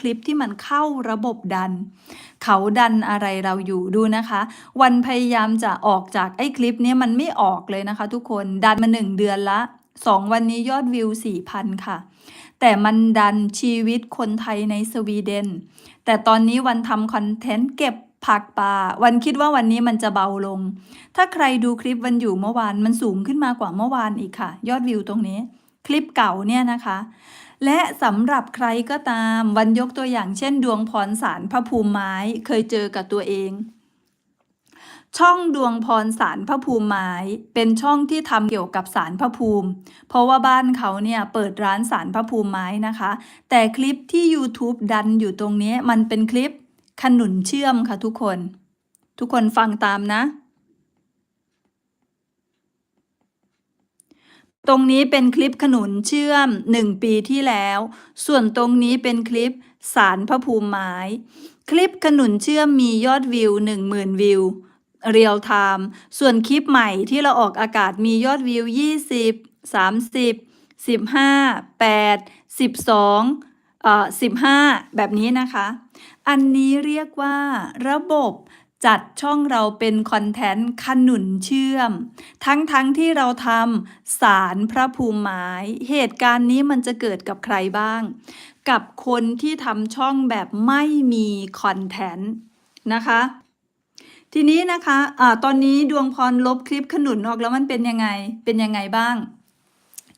คลิปที่มันเข้าระบบดัน เขาดันอะไรเราอยู่ดูนะคะ วันพยายามจะออกจากไอ้คลิปนี้มันไม่ออกเลยนะคะ ทุกคนดันมาหนึ่งเดือนละสองวันนี้ยอดวิวสี่พันค่ะ แต่มันดันชีวิตคนไทยในสวีเดน แต่ตอนนี้วันทำคอนเทนต์เก็บผักป่า วันคิดว่าวันนี้มันจะเบาลง ถ้าใครดูคลิปวันอยู่เมื่อวานมันสูงขึ้นมากว่าเมื่อวานอีกค่ะ ยอดวิวตรงนี้ คลิปเก่าเนี่ยนะคะ และสำหรับใครก็ตามวันยกตัวอย่างเช่น ดวงพรสารพระภูมิไม้เคยเจอกับตัวเอง ช่องดวงพรสารพระภูมิไม้เป็นช่องที่ทำเกี่ยวกับสารพระภูมิ เพราะว่าบ้านเขาเนี่ยเปิดร้านสารพระภูมิไม้นะคะ แต่คลิปที่ YouTube ดันอยู่ตรงนี้มันเป็นคลิปขนุนเชื่อมค่ะทุกคน ทุกคนฟังตามนะ ตรงนี้เป็นคลิปขนุนเชื่อม 1 ปีที่แล้ว ส่วนตรงนี้เป็นคลิปสารพระภูมิไม้ คลิปขนุนเชื่อมมียอดวิว 10,000 วิว เรียลไทม์ ส่วนคลิปใหม่ที่เราออกอากาศมียอดวิว 20 30 15 8 12เอ่อ15 แบบนี้นะคะ อันนี้เรียกว่าระบบ จัดช่องเราเป็นคอนเทนต์ขนุนเชื่อม ทั้งๆทที่เราทำสารพระภูมิไม้ เหตุการณ์นี้มันจะเกิดกับใครบ้าง กับคนที่ทำช่องแบบไม่มีคอนเทนต์นะคะทีนี้นะคะอะตอนนี้ดวงพรลบคลิปขนุนออกแล้วมันเป็นยังไง เป็นยังไงบ้าง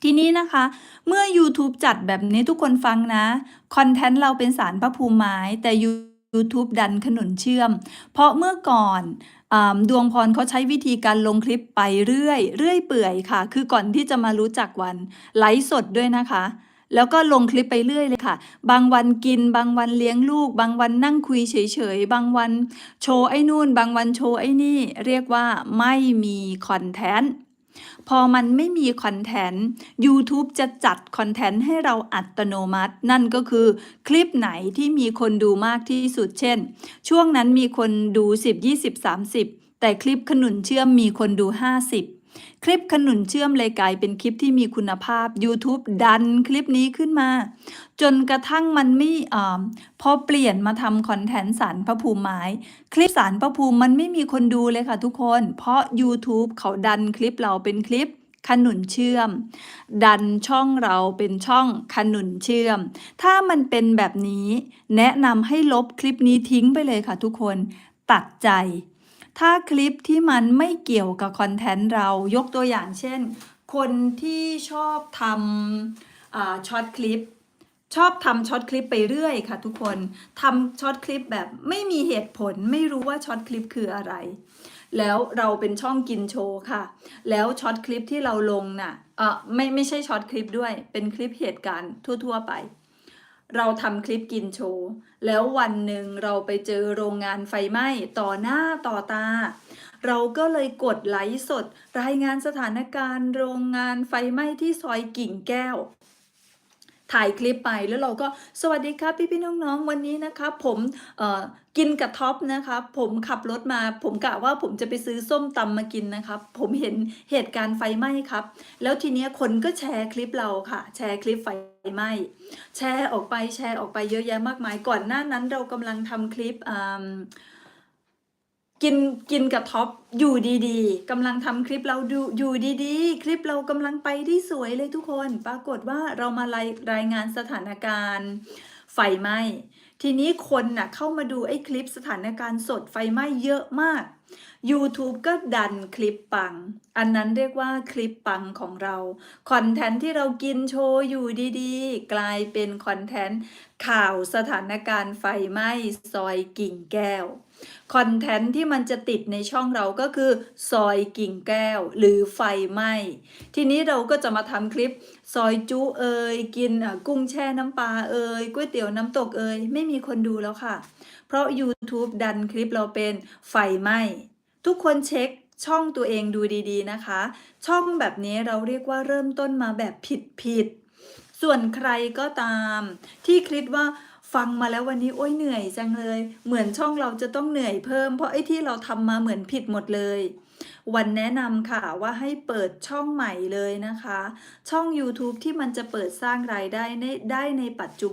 ทีนี้นะคะ เมื่อ YouTube จัดแบบนี้ทุกคนฟังนะ คอนเทนต์เราเป็นสารพระภูมิไม้แต่ YouTube ดันขนุนเชื่อม เพราะเมื่อก่อนดวงพรเขาใช้วิธีการลงคลิปไปเรื่อยเรื่อยเปื่อยค่ะ คือก่อนที่จะมารู้จักวันไลฟ์สดด้วยนะคะ แล้วก็ลงคลิปไปเรื่อยเลยค่ะ บางวันกิน บางวันเลี้ยงลูก บางวันนั่งคุยเฉยๆ บางวันโชว์ไอ้นู่น บางวันโชว์ไอ้นี่ เรียกว่าไม่มีคอนเทนต์ พอมันไม่มีคอนเทนต์ YouTube จะจัดคอนเทนต์ให้เราอัตโนมัติ นั่นก็คือคลิปไหนที่มีคนดูมากที่สุดเช่น ช่วงนั้นมีคนดู 10 20 30 แต่คลิปขนุนเชื่อมมีคนดู 50 คลิปขนุนเชื่อมเลยกลายเป็นคลิปที่มีคุณภาพ YouTube ดันคลิปนี้ขึ้นมา จนกระทั่งมันไม่อพอเปลี่ยนมาทำคอนเทนต์สารพระภูมิไม้ คลิปสารพระภูมิมันไม่มีคนดูเลยค่ะทุกคน เพราะ YouTube เขาดันคลิปเราเป็นคลิปขนุนเชื่อม ดันช่องเราเป็นช่องขนุนเชื่อม ถ้ามันเป็นแบบนี้ แนะนำให้ลบคลิปนี้ทิ้งไปเลยค่ะทุกคน ตัดใจ ถ้าคลิปที่มันไม่เกี่ยวกับคอนเทนต์เรายกตัวอย่างเช่น คนที่ชอบทำช็อตคลิปชอบทำช็อตคลิปไปเรื่อยค่ะทุกคนทำช็อตคลิปแบบไม่มีเหตุผลไม่รู้ว่าช็อตคลิปคืออะไร แล้วเราเป็นช่องกินโชว์ค่ะ แล้วช็อตคลิปที่เราลงน่ะเออไม่ไม่ใช่ช็อตคลิปด้วย เป็นคลิปเหตุการณ์ทั่ว ๆ ไป เราทำคลิปกินโชว์ แล้ววันหนึ่งเราไปเจอโรงงานไฟไหม้ต่อหน้าต่อตา เราก็เลยกดไลฟ์สด รายงานสถานการณ์ โรงงานไฟไหม้ที่ซอยกิ่งแก้ว ถ่ายคลิปไปแล้วเราก็สวัสดีครับพี่พี่ๆน้องๆ วันนี้นะครับผมเอ่อกินกับท็อปนะครับผมขับรถมา ผมกะว่าผมจะไปซื้อส้มตำมากินนะครับผมเห็นเหตุการณ์ไฟไหม้ครับ แล้วทีเนี้ยคนก็แชร์คลิปเราค่ะ แชร์คลิปไฟไหม้แชร์ออกไปแชร์ออกไปเยอะแยะมากมาย ก่อนหน้านั้นเรากำลังทำคลิปอ่า กินกินกับท็อปอยู่ดีๆกำลังทำคลิปเราดูอยู่ดีๆ คลิปเรากำลังไปได้สวยเลยทุกคน ปรากฏว่าเรามารายรายงานสถานการณ์ ไฟไหม้ทีนี้คนน่ะเข้ามาดูไอ้คลิปสถานการณ์สดไฟไหม้เยอะมาก YouTube ก็ดันคลิปปัง อันนั้นเรียกว่าคลิปปังของเรา คอนเทนต์ที่เรากินโชว์อยู่ดีๆ กลายเป็นคอนเทนต์ข่าวสถานการณ์ไฟไหม้ซอยกิ่งแก้ว คอนเทนต์ที่มันจะติดในช่องเราก็คือ ซอยกิ่งแก้ว หรือไฟไหม้ ทีนี้เราก็จะมาทำคลิป ซอยจุเอยกินกุ้งแช่น้ำปลาเอยก๋วยเตี๋ยวน้ำตกเอยไม่มีคนดูแล้วค่ะ เพราะ YouTube ดันคลิปเราเป็นไฟไหม้ ทุกคนเช็คช่องตัวเองดูดีๆนะคะ ช่องแบบนี้เราเรียกว่าเริ่มต้นมาแบบผิดๆส่วนใครก็ตาม ที่คิดว่าฟังมาแล้ววันนี้โอ้ยเหนื่อยจังเลย เหมือนช่องเราจะต้องเหนื่อยเพิ่ม เพราะไอ้ที่เราทำมาเหมือนผิดหมดเลย วันแนะนำค่ะว่าให้เปิดช่องใหม่เลยนะคะ ช่อง YouTube ที่มันจะเปิดสร้างรายได้ได้ในปัจจุบัน